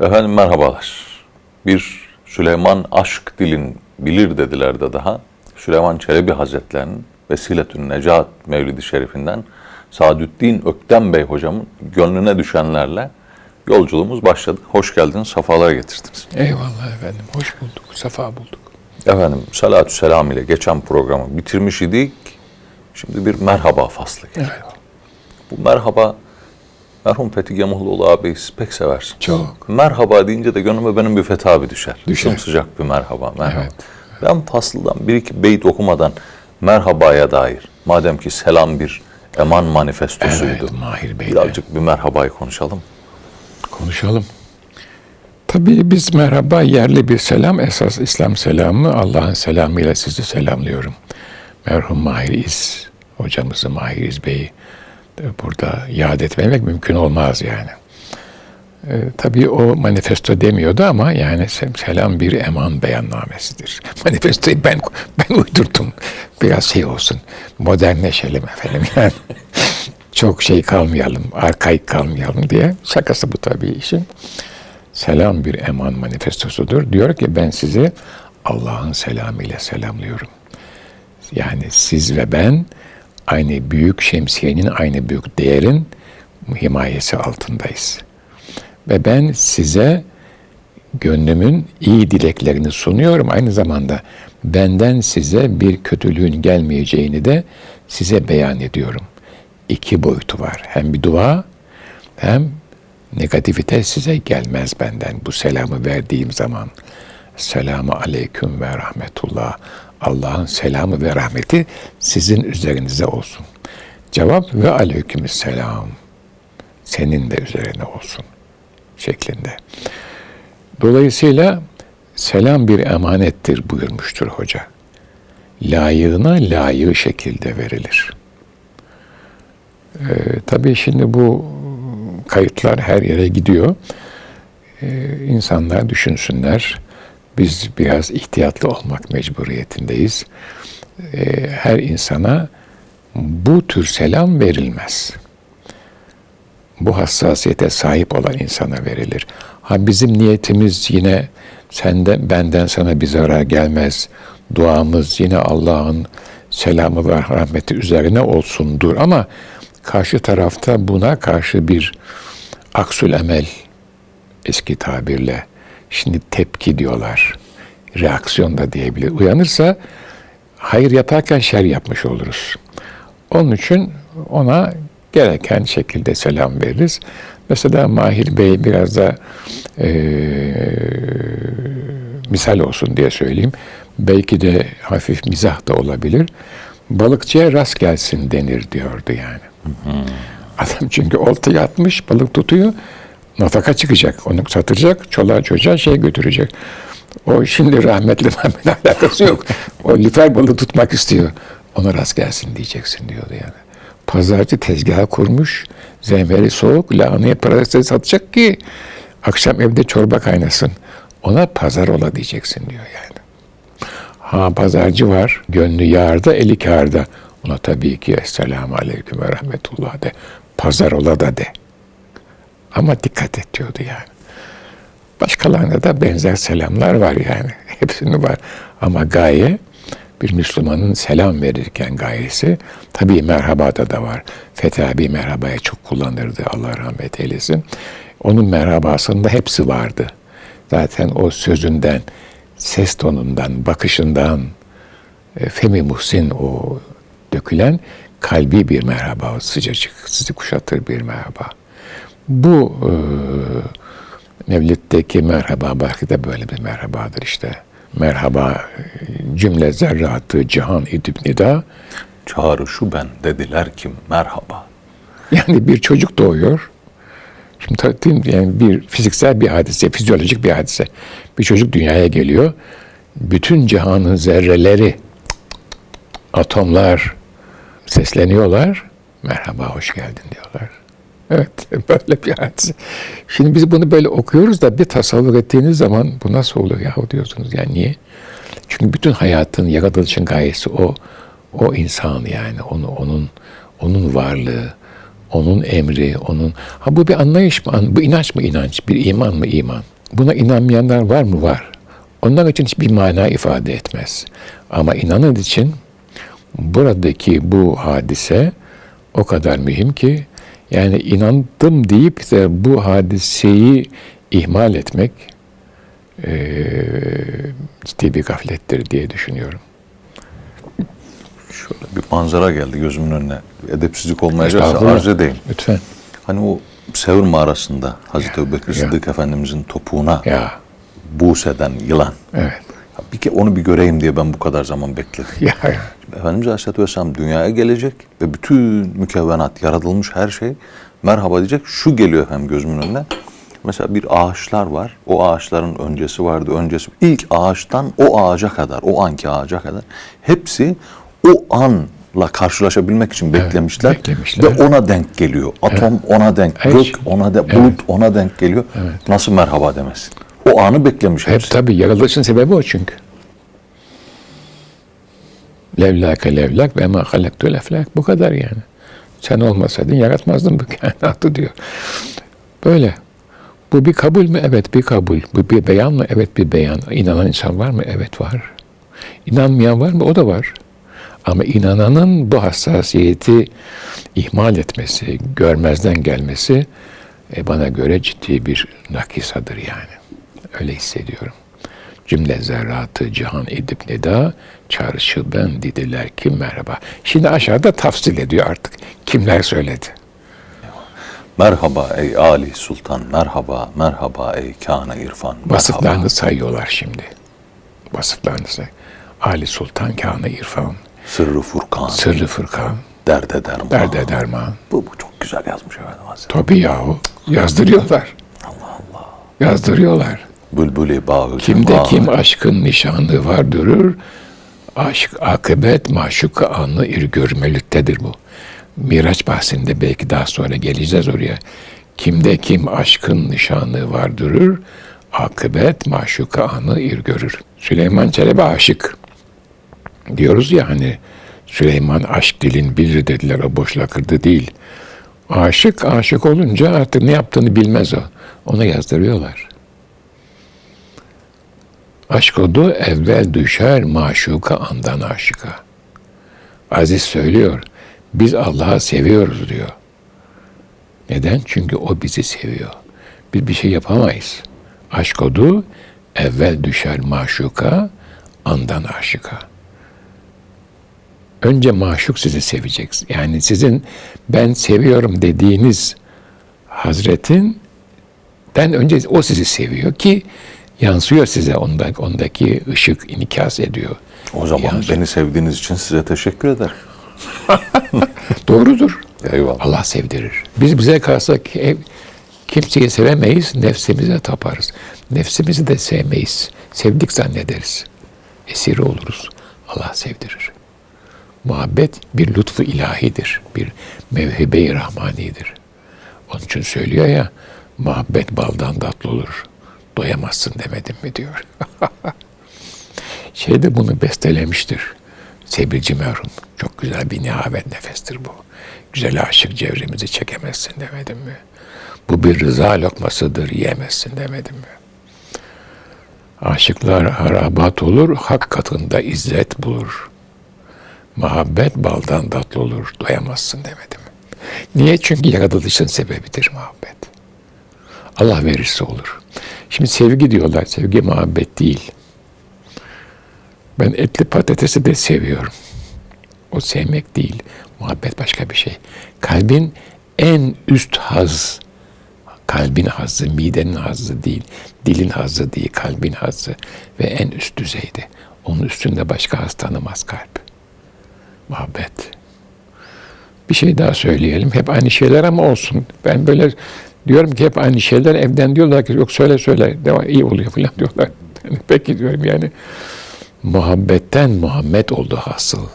Efendim merhabalar. Bir Süleyman aşk dilin bilir dediler de daha. Süleyman Çelebi Hazretlerinin Vesiletün Necat Mevlidi Şerifinden Sadüddin Öktem Bey hocamın gönlüne düşenlerle yolculuğumuz başladı. Hoş geldiniz, sefalar getirdiniz. Eyvallah efendim. Hoş bulduk. Safa bulduk. Efendim salatü selam ile geçen programı bitirmiş idik. Şimdi bir merhaba faslı geliyor. Evet. Bu merhaba merhum Fethi Gemuhluoğlu abi pek seversin. Çok. Merhaba deyince de gönlüme benim bir Fethi abi düşer. Düşer. sıcak bir merhaba. merhaba. Evet. Ben fasldan bir iki beyt okumadan merhabaya dair madem ki selam bir eman manifestosuydu. Evet, Mahir Bey'le Birazcık bir merhabayı konuşalım. konuşalım. Tabii biz merhaba yerli bir selam. Esas İslam selamı Allah'ın selamıyla sizi selamlıyorum. Merhum Mahir İz hocamızı Mahir İz Bey'i burada yad etmemek mümkün olmaz yani. Ee, tabii o manifesto demiyordu ama yani se- selam bir eman beyannamesidir. Manifestoyu ben ben uydurdum. Biraz şey olsun. Modernleşelim efendim yani. Çok şey kalmayalım, arkaik kalmayalım diye. Şakası bu tabii işin. Selam bir eman manifestosudur. Diyor ki ben sizi Allah'ın selamıyla selamlıyorum. Yani siz ve ben aynı büyük şemsiyenin, aynı büyük değerin himayesi altındayız. Ve ben size gönlümün iyi dileklerini sunuyorum. Aynı zamanda benden size bir kötülüğün gelmeyeceğini de size beyan ediyorum. İki boyutu var. Hem bir dua hem negativite size gelmez benden bu selamı verdiğim zaman. Selamu aleyküm ve rahmetullah. Allah'ın selamı ve rahmeti sizin üzerinize olsun. Cevap ve aleyküm selam. Senin de üzerine olsun şeklinde. Dolayısıyla selam bir emanettir buyurmuştur hoca. Layığına layığı şekilde verilir. Ee, tabii şimdi bu kayıtlar her yere gidiyor. Ee, insanlar düşünsünler. Biz biraz ihtiyatlı olmak mecburiyetindeyiz. Ee, her insana bu tür selam verilmez bu hassasiyete sahip olan insana verilir. Ha bizim niyetimiz yine senden benden sana bir zarar gelmez. Duamız yine Allah'ın selamı ve rahmeti üzerine olsundur ama karşı tarafta buna karşı bir aksül emel eski tabirle şimdi tepki diyorlar. Reaksiyon da diyebilir. Uyanırsa hayır yaparken şer yapmış oluruz. Onun için ona gereken şekilde selam veririz. Mesela Mahir Bey biraz da eee, misal olsun diye söyleyeyim. Belki de hafif mizah da olabilir. Balıkçıya rast gelsin denir diyordu yani. Adam çünkü oltayı atmış, balık tutuyor. Nafaka çıkacak. Onu satacak, çoluğa çocuğa şey götürecek. O şimdi rahmetli Mehmet alakası yok. O lüfer balığı tutmak istiyor. Ona rast gelsin diyeceksin diyordu yani. Pazarcı tezgahı kurmuş. Zemheri soğuk, lahanayı parasını satacak ki akşam evde çorba kaynasın. Ona pazar ola diyeceksin diyor yani. Ha pazarcı var, gönlü yağarda, eli kârda. Ona tabii ki Esselamu Aleyküm ve Rahmetullah de. Pazar ola da de. Ama dikkat et diyordu yani. Başkalarına da benzer selamlar var yani. Hepsinin var. Ama gaye bir Müslümanın selam verirken gayesi tabii merhabada da var. Fethi abi merhabaya çok kullanırdı. Allah rahmet eylesin. Onun merhabasında hepsi vardı. Zaten o sözünden, ses tonundan, bakışından, e, Femi Muhsin o dökülen kalbi bir merhaba, sıcacık, sizi kuşatır bir merhaba. Bu e, Mevlid'deki merhaba belki de böyle bir merhabadır işte. Merhaba e, cümle zerratı cihan idip nida. Çağrı şu ben dediler ki merhaba. Yani bir çocuk doğuyor. Şimdi tabii yani bir fiziksel bir hadise, fizyolojik bir hadise. Bir çocuk dünyaya geliyor. Bütün cihanın zerreleri, atomlar sesleniyorlar. Merhaba, hoş geldin diyorlar. Evet, böyle bir hadise. Şimdi biz bunu böyle okuyoruz da bir tasavvur ettiğiniz zaman bu nasıl oluyor yahu diyorsunuz. Yani niye? Çünkü bütün hayatın yaratılışın gayesi o. O insan yani, onu, onun onun varlığı, Onun emri, onun... Ha bu bir anlayış mı? Bu inanç mı inanç? Bir iman mı iman? Buna inanmayanlar var mı? Var. Onlar için hiçbir mana ifade etmez. Ama inanan için buradaki bu hadise o kadar mühim ki yani inandım deyip de bu hadiseyi ihmal etmek eee ciddi bir gaflettir diye düşünüyorum. Şöyle bir manzara geldi gözümün önüne. Edepsizlik olmayacaksa arz edeyim. Lütfen. Hani o Sevr mağarasında Hazreti Ebubekir. Sıddık Efendimizin topuğuna Ya buğs eden yılan. evet. Bir ke onu bir göreyim diye ben bu kadar zaman bekledim. Ya Efendimiz Aleyhisselatü Vesselam dünyaya gelecek ve bütün mükevvenat, yaratılmış her şey merhaba diyecek. Şu geliyor efendim gözümün önüne. Mesela bir ağaçlar var. O ağaçların öncesi vardı, öncesi. İlk ağaçtan o ağaca kadar, o anki ağaca kadar hepsi o anla karşılaşabilmek için beklemişler. beklemişler. Ve ona denk geliyor. Atom ona denk, Evet. gök ona denk, bulut ona denk geliyor. Nasıl merhaba demesin? O anı beklemiş hep tabii yaratılışın sebebi o çünkü. Levlake levlak ve ma halaktul eflak. Bu kadar yani. Sen olmasaydın yaratmazdın bu kainatı diyor. Böyle. Bu bir kabul mü? Evet bir kabul. Bu bir beyan mı? Evet bir beyan. İnanan insan var mı? Evet var. İnanmayan var mı? O da var. Ama inananın bu hassasiyeti ihmal etmesi, görmezden gelmesi e, bana göre ciddi bir nakisadır yani. Öyle hissediyorum. Cümle zerratı cihan edip neda, çarşı ben dediler ki merhaba. Şimdi aşağıda tafsil ediyor artık. Kimler söyledi? Merhaba ey Ali Sultan, merhaba, merhaba ey Kana İrfan, merhaba. Vasıflarını sayıyorlar şimdi. Vasıflarını say. Ali Sultan Kâne İrfan, Sırrı Furkan, Sırrı Fırkan, derde derman. Derde Derman. Bu, bu çok güzel yazmış efendim Hazretleri. Tabii yahu. Yazdırıyorlar. Allah Allah. Yazdırıyorlar. Bülbülü bağı Kimde kim aşkın nişanı var durur. Aşk akıbet maşuka anı ir görmelüktedir bu. Miraç bahsinde belki daha sonra geleceğiz oraya. Kimde kim aşkın nişanı var durur. Akıbet maşuka anı ir görür. Süleyman Çelebi aşık. Diyoruz ya hani Süleyman aşk dilin bilir dediler o boş lakırdı değil. Aşık aşık olunca artık ne yaptığını bilmez o. Onu yazdırıyorlar. Aşk odu evvel düşer maşuka andan aşıka. Aziz söylüyor. Biz Allah'ı seviyoruz diyor. Neden? Çünkü o bizi seviyor. Biz bir şey yapamayız. Aşk odu evvel düşer maşuka andan aşıka. Önce maşuk sizi sevecek. Yani sizin ben seviyorum dediğiniz Hazretin den önce o sizi seviyor ki yansıyor size ondaki, ondaki ışık inikas ediyor. O zaman Yani- beni sevdiğiniz için size teşekkür ederim. Doğrudur. Eyvallah. Allah sevdirir. Biz bize kalsak ev, kimseyi sevemeyiz, nefsimize taparız. Nefsimizi de sevmeyiz. Sevdik zannederiz. Esiri oluruz. Allah sevdirir. Muhabbet bir lütfu ilahidir. Bir mevhibe-i rahmanidir. Onun için söylüyor ya, muhabbet baldan tatlı olur. Doyamazsın demedim mi diyor. şey de bunu bestelemiştir. Sebilci merhum. Çok güzel bir nihavet nefestir bu. Güzel aşık cevrimizi çekemezsin demedim mi? Bu bir rıza lokmasıdır yiyemezsin demedim mi? Aşıklar harabat olur, hak katında izzet bulur. Muhabbet baldan tatlı olur, doyamazsın demedim mi? Niye? Çünkü yaratılışın sebebidir muhabbet. Allah verirse olur. Şimdi sevgi diyorlar, sevgi muhabbet değil. Ben etli patatesi de seviyorum. O sevmek değil. Muhabbet başka bir şey. Kalbin en üst haz. Kalbin hazzı, midenin hazzı değil. Dilin hazzı değil, kalbin hazzı. Ve en üst düzeyde. Onun üstünde başka haz tanımaz kalp. Muhabbet. Bir şey daha söyleyelim. Hep aynı şeyler ama olsun. Ben böyle diyorum ki hep aynı şeyler. Evden diyorlar ki yok söyle söyle. Devam, iyi oluyor falan diyorlar. Peki diyorum yani. Muhabbetten Muhammed oldu hasıl.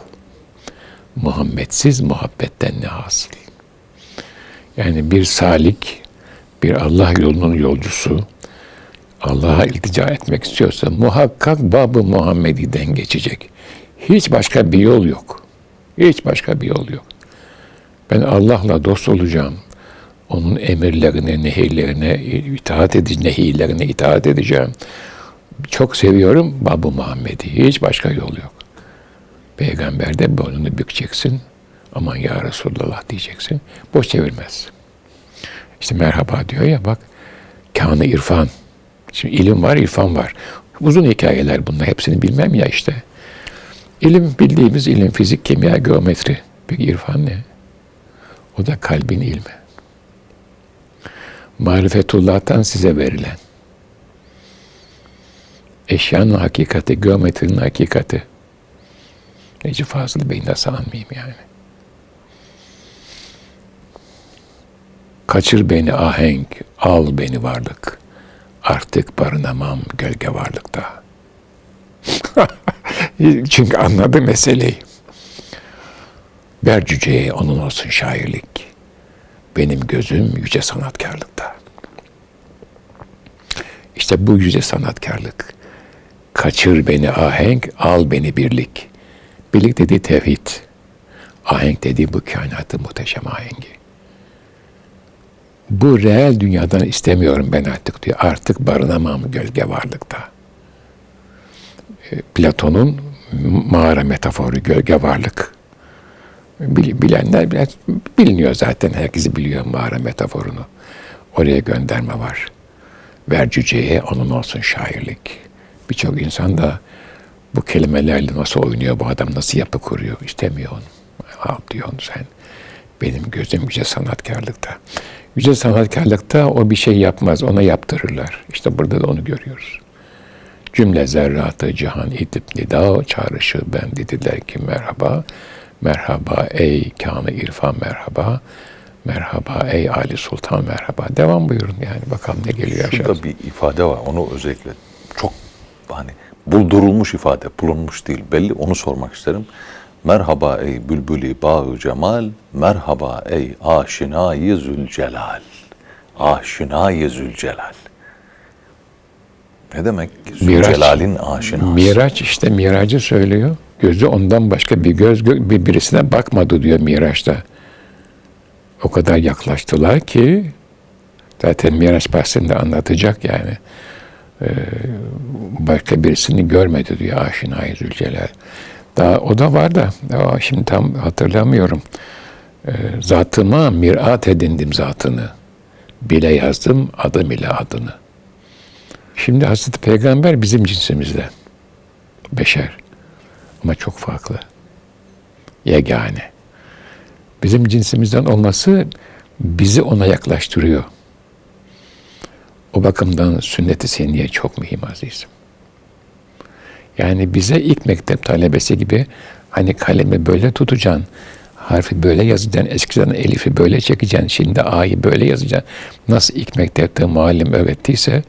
Muhammedsiz muhabbetten ne hasıl? Yani bir salik, bir Allah yolunun yolcusu, Allah'a iltica etmek istiyorsa muhakkak babı Muhammedi'den geçecek. Hiç başka bir yol yok. Hiç başka bir yol yok. Ben Allah'la dost olacağım. Onun emirlerine, nehirlerine itaat edeceğim, nehirlerine itaat edeceğim. Çok seviyorum Babu Muhammed'i. Hiç başka yol yok. Peygamberde boynunu bükeceksin. Aman ya Resulallah diyeceksin. Boş çevirmez. İşte merhaba diyor ya bak. Kânı irfan. Şimdi ilim var, irfan var. Uzun hikayeler bunlar. Hepsini bilmem ya işte. İlim bildiğimiz ilim, fizik, kimya, geometri. Peki irfan ne? O da kalbin ilmi. Marifetullah'tan size verilen. Eşyanın hakikati, geometrinin hakikati. Necip Fazıl Bey nasıl anmayayım yani? Kaçır beni ahenk, al beni varlık. Artık barınamam gölge varlıkta. Çünkü anladı meseleyi. Ver cüceye onun olsun şairlik. Benim gözüm yüce sanatkarlıkta. İşte bu yüce sanatkarlık. Kaçır beni ahenk, al beni birlik. Birlik dediği tevhid. Ahenk dediği bu kainatın muhteşem ahengi. Bu reel dünyadan istemiyorum ben artık diyor. Artık barınamam gölge varlıkta. E, Platon'un mağara metaforu gölge varlık. Bil- Bilenler biliniyor zaten. Herkesi biliyor mağara metaforunu. Oraya gönderme var. Ver cüceye onun olsun şairlik. Birçok insan da bu kelimelerle nasıl oynuyor bu adam, nasıl yapı kuruyor istemiyor onu. Al diyor sen. Benim gözüm yüce sanatkarlıkta. Yüce sanatkarlıkta o bir şey yapmaz, ona yaptırırlar. İşte burada da onu görüyoruz. Cümle zerratı cihan idip nida çağrışı ben dediler ki merhaba. Merhaba ey kânı irfan merhaba. Merhaba ey Ali Sultan merhaba. Devam buyurun yani bakalım ne geliyor aşağıda. Şurada bir ifade var. Onu özellikle çok hani buldurulmuş ifade, bulunmuş değil. Belli onu sormak isterim. Merhaba ey bülbülü bağı cemal, merhaba ey aşinayı zülcelal. Aşinayı zülcelal. Ne demek? Zülcelal'in aşinası. Miraç işte Miracı söylüyor. Gözü ondan başka bir göz gö- bir birisine bakmadı diyor Miraç'ta. O kadar yaklaştılar ki zaten Miraç bahsinde anlatacak yani. Ee, başka birisini görmedi diyor Aşinayı Zülcelal. Daha o da var da şimdi tam hatırlamıyorum. Ee, zatıma mirat edindim zatını. Bile yazdım adım ile adını. Şimdi Hazreti Peygamber bizim cinsimizde. Beşer. Ama çok farklı. Yegane. Bizim cinsimizden olması bizi ona yaklaştırıyor. O bakımdan sünnet-i seniyye çok mühim azizim. Yani bize ilk mektep talebesi gibi hani kalemi böyle tutacaksın, harfi böyle yazacaksın, eskiden elifi böyle çekeceksin, şimdi A'yı böyle yazacaksın. Nasıl ilk mektepte muallim öğrettiyse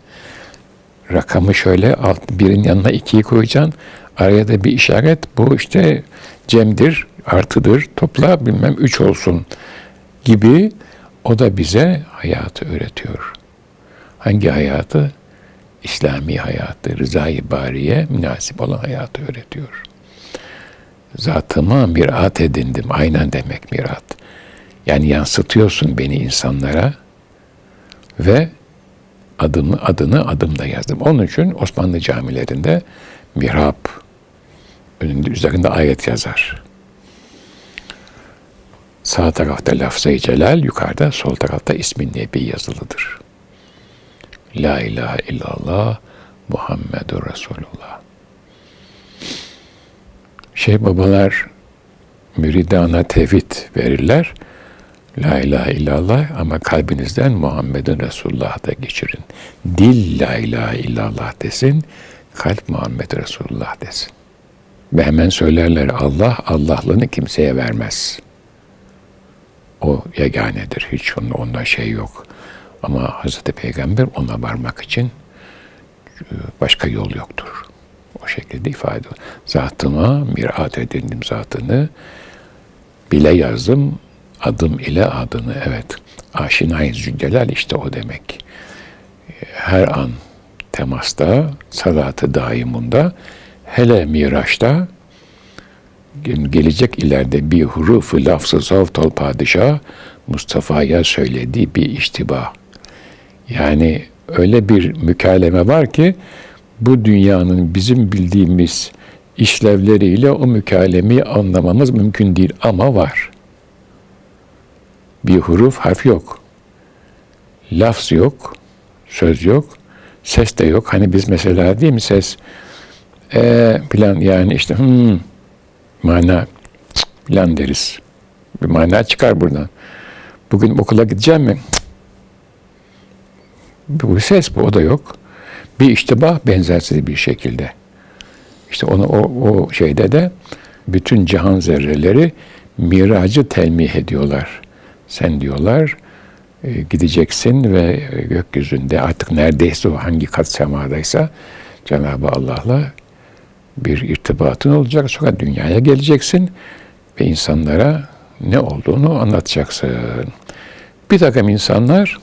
rakamı şöyle alt birin yanına ikiyi koyacaksın. Araya da bir işaret bu işte cemdir, artıdır, topla bilmem üç olsun gibi o da bize hayatı öğretiyor. Hangi hayatı? İslami hayatı, rızayı bariye münasip olan hayatı öğretiyor. Zatıma mirat edindim. Aynen demek mirat. Yani yansıtıyorsun beni insanlara ve adımı adını adımda yazdım. Onun için Osmanlı camilerinde mihrap önünde üzerinde ayet yazar. Sağ tarafta lafzayı celal, yukarıda sol tarafta ismin nebi yazılıdır. La ilahe illallah Muhammedur Resulullah. Şey babalar müridana tevhid verirler. La ilahe illallah ama kalbinizden Muhammedun Resulullah da geçirin. Dil la ilahe illallah desin, kalp Muhammed Resulullah desin. Ve hemen söylerler Allah Allah'lığını kimseye vermez. O yeganedir. Hiç onda, onda şey yok. Ama Hazreti Peygamber ona varmak için e, başka yol yoktur. O şekilde ifade ediyor. Zatıma mirat edindim zatını, bile yazdım adım ile adını. Evet, aşinayız cüddelal işte o demek. Her an temasta, salatı daimunda, hele miraçta gelecek ileride bir hurufu lafzı zavt ol padişah Mustafa'ya söylediği bir iştiba. Yani öyle bir mükaleme var ki bu dünyanın bizim bildiğimiz işlevleriyle o mükalemeyi anlamamız mümkün değil ama var. Bir huruf harf yok. Lafz yok. Söz yok. Ses de yok. Hani biz mesela değil mi ses e plan yani işte hmm, mana plan deriz. Bir mana çıkar buradan. Bugün okula gideceğim mi? Cık. Bu ses bu o da yok. Bir iştibah benzersiz bir şekilde. İşte onu o, o şeyde de bütün cihan zerreleri miracı telmih ediyorlar. Sen diyorlar e, gideceksin ve e, gökyüzünde artık neredeyse o hangi kat semadaysa Cenab-ı Allah'la bir irtibatın olacak. Sonra dünyaya geleceksin ve insanlara ne olduğunu anlatacaksın. Bir takım insanlar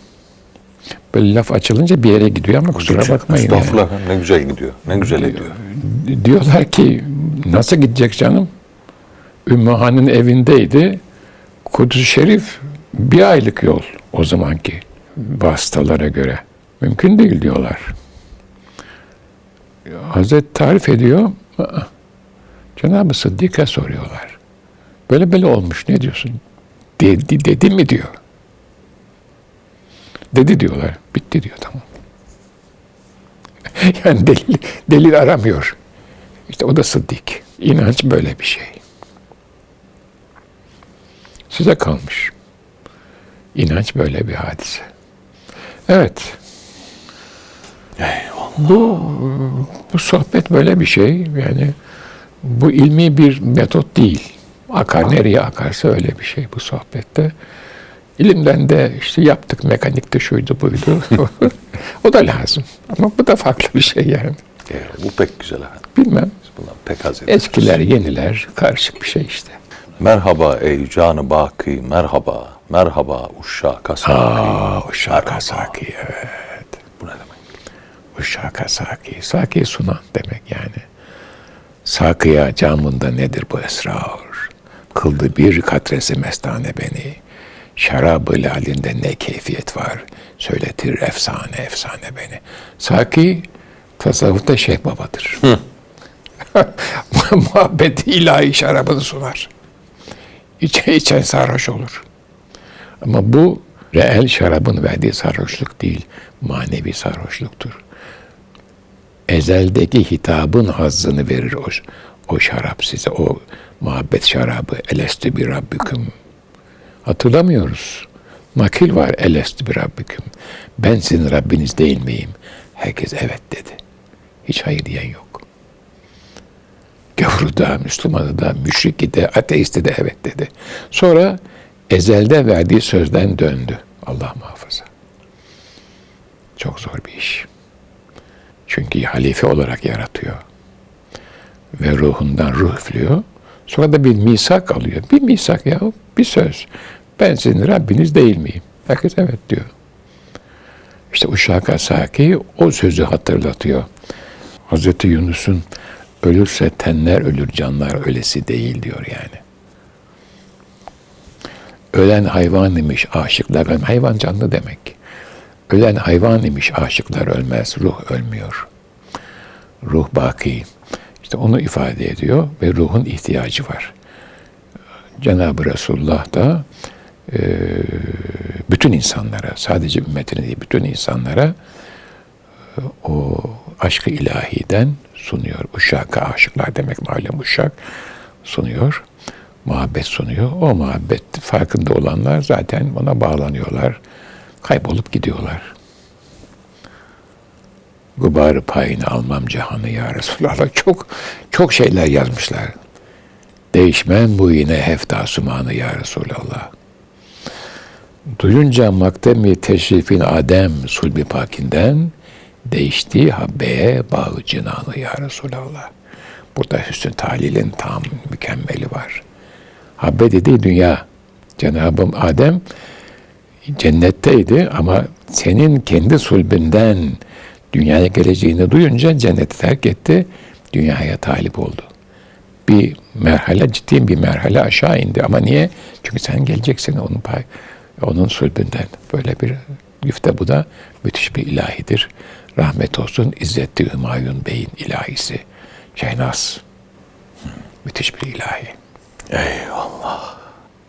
böyle laf açılınca bir yere gidiyor ama kusura bakmayın. yani. Estağfurullah ne güzel gidiyor. Ne güzel ediyor. Diyorlar ki nasıl gidecek canım? Ümmü Han'ın evindeydi. Kudüs-ü Şerif bir aylık yol o zamanki vasıtalara göre. Mümkün değil diyorlar. Hazret tarif ediyor. Cenab-ı Sıddık'a soruyorlar. Böyle böyle olmuş ne diyorsun? Dedi, dedi mi diyor. Dedi diyorlar. Bitti diyor tamam. yani delil, delil aramıyor. İşte o da Sıddık. İnanç böyle bir şey. Size kalmış. İnanç böyle bir hadise. Evet. Bu, bu sohbet böyle bir şey. Yani bu ilmi bir metot değil. Akar nereye akarsa öyle bir şey bu sohbette. İlimden de işte yaptık mekanikte şuydu buydu. o da lazım. Ama bu da farklı bir şey yani. Ee, bu pek güzel efendim. Bilmem. Biz bundan pek haz ediyoruz. Eskiler, yeniler, karışık bir şey işte. Merhaba ey canı baki, merhaba, merhaba uşşaka saki. Aa, Uşaka Saki, evet. Uşaka Saki. Saki sunan demek yani. Sakıya camında nedir bu esrar? Kıldı bir katresi mestane beni. Şarabı lalinde ne keyfiyet var. Söyletir efsane efsane beni. Saki tasavvufta Şeyh Baba'dır. Muhabbeti ilahi şarabını sunar. İçe içen sarhoş olur. Ama bu reel şarabın verdiği sarhoşluk değil, manevi sarhoşluktur. Ezeldeki hitabın hazzını verir o, o şarap size, o muhabbet şarabı. Elestü bir rabbüküm. Hatırlamıyoruz. Nakil var elestü bir rabbüküm. Ben sizin Rabbiniz değil miyim? Herkes evet dedi. Hiç hayır diyen yok. Gavuru da, Müslümanı da, müşriki de, ateisti de evet dedi. Sonra ezelde verdiği sözden döndü. Allah muhafaza. Çok zor bir iş. Çünkü halife olarak yaratıyor. Ve ruhundan ruh üflüyor. Sonra da bir misak alıyor. Bir misak ya, bir söz. Ben sizin Rabbiniz değil miyim? Herkes evet diyor. İşte Uşaka Saki o sözü hatırlatıyor. Hazreti Yunus'un ölürse tenler ölür, canlar ölesi değil diyor yani. Ölen hayvan imiş, aşıklar. Hayvan canlı demek. Ölen hayvan imiş, aşıklar ölmez, ruh ölmüyor. Ruh baki. İşte onu ifade ediyor ve ruhun ihtiyacı var. Cenab-ı Resulullah da e, bütün insanlara, sadece ümmetine değil, bütün insanlara e, o aşkı ilahiden sunuyor. Uşaka aşıklar demek malum uşak sunuyor. Muhabbet sunuyor. O muhabbet farkında olanlar zaten ona bağlanıyorlar. Kaybolup gidiyorlar. Gubarı payını almam cihanı ya Resulallah. Çok çok şeyler yazmışlar. Değişmem bu yine hefta sumanı ya Resulallah. Duyunca maktemi teşrifin Adem sulbi pakinden değişti habbeye bağı cinanı ya Resulallah. Burada hüsnü talilin tam mükemmeli var. Habbe dediği dünya. Cenab-ı Adem cennetteydi ama senin kendi sulbünden dünyaya geleceğini duyunca cenneti terk etti, dünyaya talip oldu. bir merhale, ciddi bir merhale aşağı indi. Ama niye? Çünkü sen geleceksin onun pay, onun sülbünden. Böyle bir güfte bu da müthiş bir ilahidir. Rahmet olsun İzzetli Hümayun Bey'in ilahisi. Şehnaz. Müthiş bir ilahi.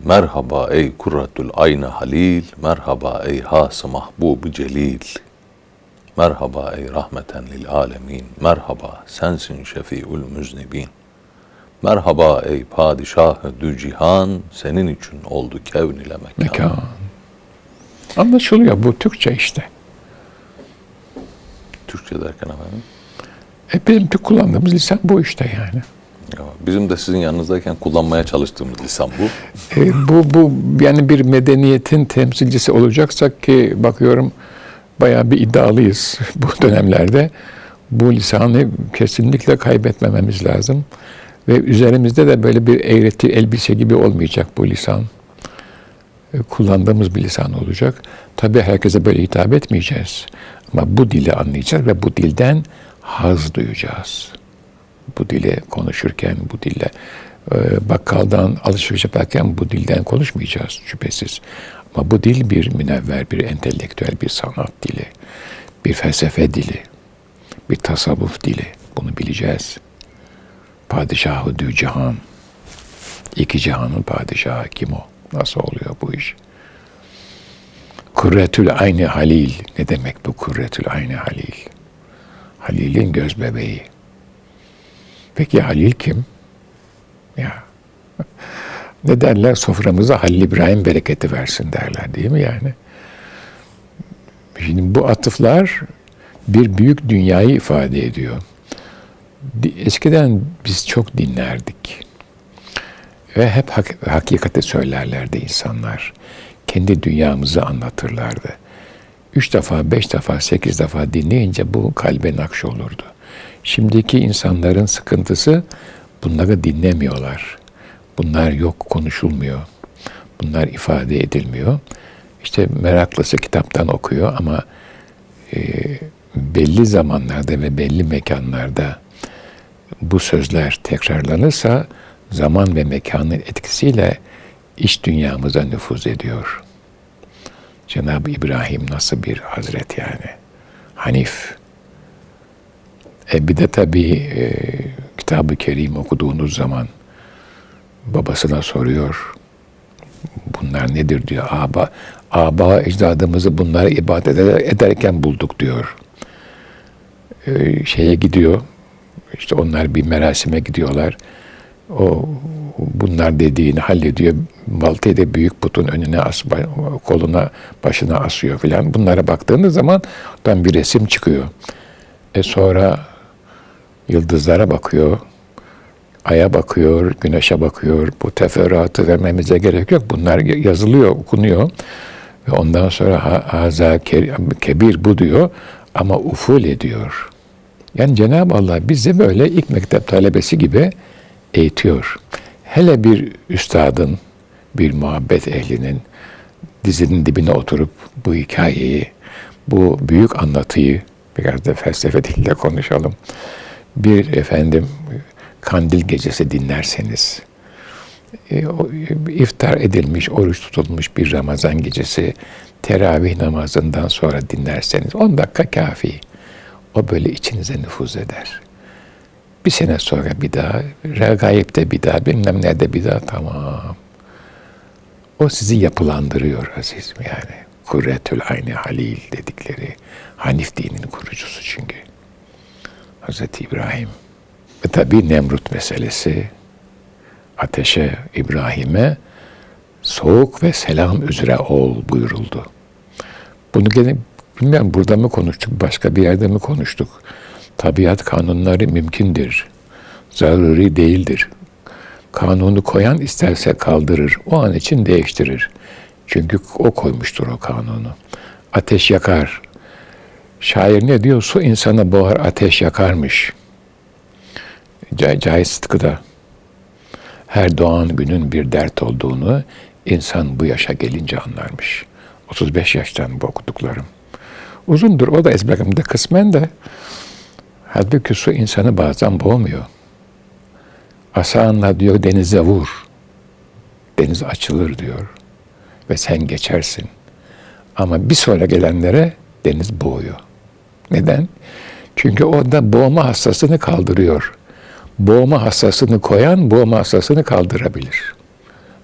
Merhaba ey kurratül ayna halil, merhaba ey has mahbubu celil. Merhaba ey rahmeten lil alemin, merhaba sensin şefiül müznibin. Merhaba ey padişahı dü cihan, senin için oldu kevn ile mekan. Mekan. Anlaşılıyor bu Türkçe işte. Türkçe derken efendim. E bizim Türk kullandığımız lisan bu işte yani. Bizim de sizin yanınızdayken kullanmaya çalıştığımız lisan bu. E, bu bu yani bir medeniyetin temsilcisi olacaksak ki bakıyorum bayağı bir iddialıyız bu dönemlerde. Bu lisanı kesinlikle kaybetmememiz lazım. Ve üzerimizde de böyle bir eğreti elbise gibi olmayacak bu lisan. E, Kullandığımız bir lisan olacak. Tabii herkese böyle hitap etmeyeceğiz. Ama bu dili anlayacağız ve bu dilden haz duyacağız bu dile konuşurken, bu dille e, bakkaldan alışveriş yaparken bu dilden konuşmayacağız şüphesiz. Ama bu dil bir münevver, bir entelektüel, bir sanat dili, bir felsefe dili, bir tasavvuf dili. Bunu bileceğiz. Padişahı dü cihan. İki cihanın padişahı kim o? Nasıl oluyor bu iş? Kurretül ayni halil. Ne demek bu kurretül ayni halil? Halil'in göz bebeği. Peki Halil kim? Ya. Ne derler soframıza Halil İbrahim bereketi versin derler değil mi yani? Şimdi bu atıflar bir büyük dünyayı ifade ediyor. Di- Eskiden biz çok dinlerdik. Ve hep hak- hakikati söylerlerdi insanlar. Kendi dünyamızı anlatırlardı. Üç defa, beş defa, sekiz defa dinleyince bu kalbe nakş olurdu. Şimdiki insanların sıkıntısı bunları dinlemiyorlar. Bunlar yok konuşulmuyor. Bunlar ifade edilmiyor. İşte meraklısı kitaptan okuyor ama e, belli zamanlarda ve belli mekanlarda bu sözler tekrarlanırsa zaman ve mekanın etkisiyle iç dünyamıza nüfuz ediyor. Cenab-ı İbrahim nasıl bir hazret yani? Hanif. E bir de tabii e, Kitab-ı Kerim okuduğunuz zaman babasına soruyor. Bunlar nedir diyor. Aba, aba ecdadımızı bunlara ibadet eder- ederken bulduk diyor. E, şeye gidiyor. İşte onlar bir merasime gidiyorlar. O bunlar dediğini hallediyor. Baltayı da büyük putun önüne as, koluna, başına asıyor filan. Bunlara baktığınız zaman oradan bir resim çıkıyor. E sonra yıldızlara bakıyor, aya bakıyor, güneşe bakıyor. Bu teferruatı vermemize gerek yok. Bunlar yazılıyor, okunuyor. Ve ondan sonra ha- haza ke- kebir bu diyor ama uful ediyor. Yani Cenab-ı Allah bizi böyle ilk mektep talebesi gibi eğitiyor. Hele bir üstadın, bir muhabbet ehlinin dizinin dibine oturup bu hikayeyi, bu büyük anlatıyı biraz da felsefe diliyle konuşalım. Bir efendim kandil gecesi dinlerseniz, e, iftar edilmiş, oruç tutulmuş bir Ramazan gecesi teravih namazından sonra dinlerseniz 10 dakika kafi. O böyle içinize nüfuz eder. Bir sene sonra bir daha, regaipte bir daha, bilmem nerede bir daha tamam. O sizi yapılandırıyor azizim yani. Kurretül Ayni Halil dedikleri Hanif dininin kurucusu çünkü. Hazreti İbrahim. Ve tabii Nemrut meselesi. Ateşe, İbrahim'e soğuk ve selam üzere ol buyuruldu. Bunu gene bilmiyorum burada mı konuştuk, başka bir yerde mi konuştuk? Tabiat kanunları mümkündür. Zaruri değildir. Kanunu koyan isterse kaldırır, o an için değiştirir. Çünkü o koymuştur o kanunu. Ateş yakar. Şair ne diyor? Su insana boğar, ateş yakarmış. Cah- Cahit Sıtkı'da her doğan günün bir dert olduğunu insan bu yaşa gelince anlarmış. 35 yaştan bu okuduklarım. Uzundur o da ezberimde kısmen de. Halbuki su insanı bazen boğmuyor. Asanla diyor denize vur. Deniz açılır diyor. Ve sen geçersin. Ama bir sonra gelenlere deniz boğuyor. Neden? Çünkü orada boğma hassasını kaldırıyor. Boğma hassasını koyan boğma hassasını kaldırabilir.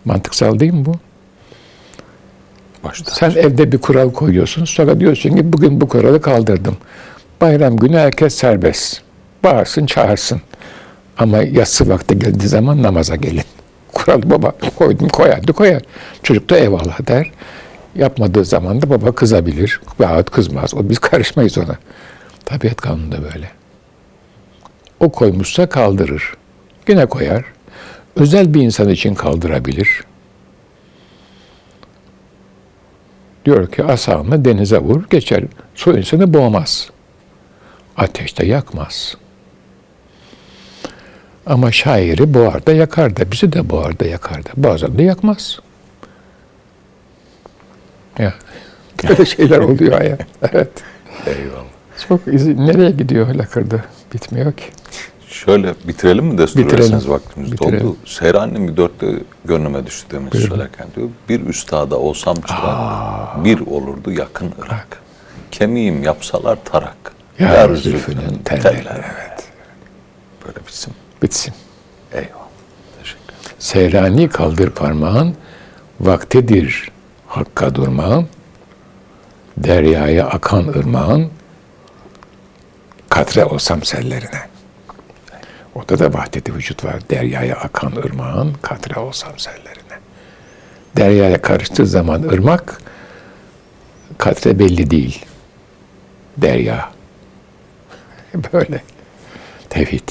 Mantıksal değil mi bu? Başta. Sen evde bir kural koyuyorsun. Sonra diyorsun ki bugün bu kuralı kaldırdım. Bayram günü herkes serbest. Bağırsın çağırsın. Ama yatsı vakti geldiği zaman namaza gelin. Kural baba koydum koyardı koyar. Çocuk da eyvallah der. Yapmadığı zaman da baba kızabilir. Veyahut kızmaz. O biz karışmayız ona. Tabiat kanunu da böyle. O koymuşsa kaldırır. Yine koyar. Özel bir insan için kaldırabilir. Diyor ki asanla denize vur, geçer. Su insanı boğmaz. Ateşte yakmaz. Ama şairi boğar da yakar da, bizi de boğar da yakar da. Bazen de yakmaz. Ya, böyle şeyler oluyor ya. Evet. Eyvallah. Çok izi, nereye gidiyor lakırdı? Bitmiyor ki. Şöyle bitirelim mi destur Bitirelim. vaktimiz Bitirelim. doldu. Seyran'ın bir dörtte gönlüme düştü demiş Buyurun. söylerken diyor. Bir üstada olsam çırak, bir olurdu yakın Irak. Kemiğim yapsalar tarak. Ya Yar zülfünün telleri. Evet. Böyle bitsin. Bitsin. Eyvallah. Teşekkür ederim. Seyrani kaldır parmağın, vaktidir hakka durmağın, deryaya akan ırmağın, katre olsam sellerine. Orada da vahdeti vücut var. Deryaya akan ırmağın, katre olsam sellerine. Deryaya karıştığı zaman ırmak, katre belli değil. Derya. Böyle. Tevhid.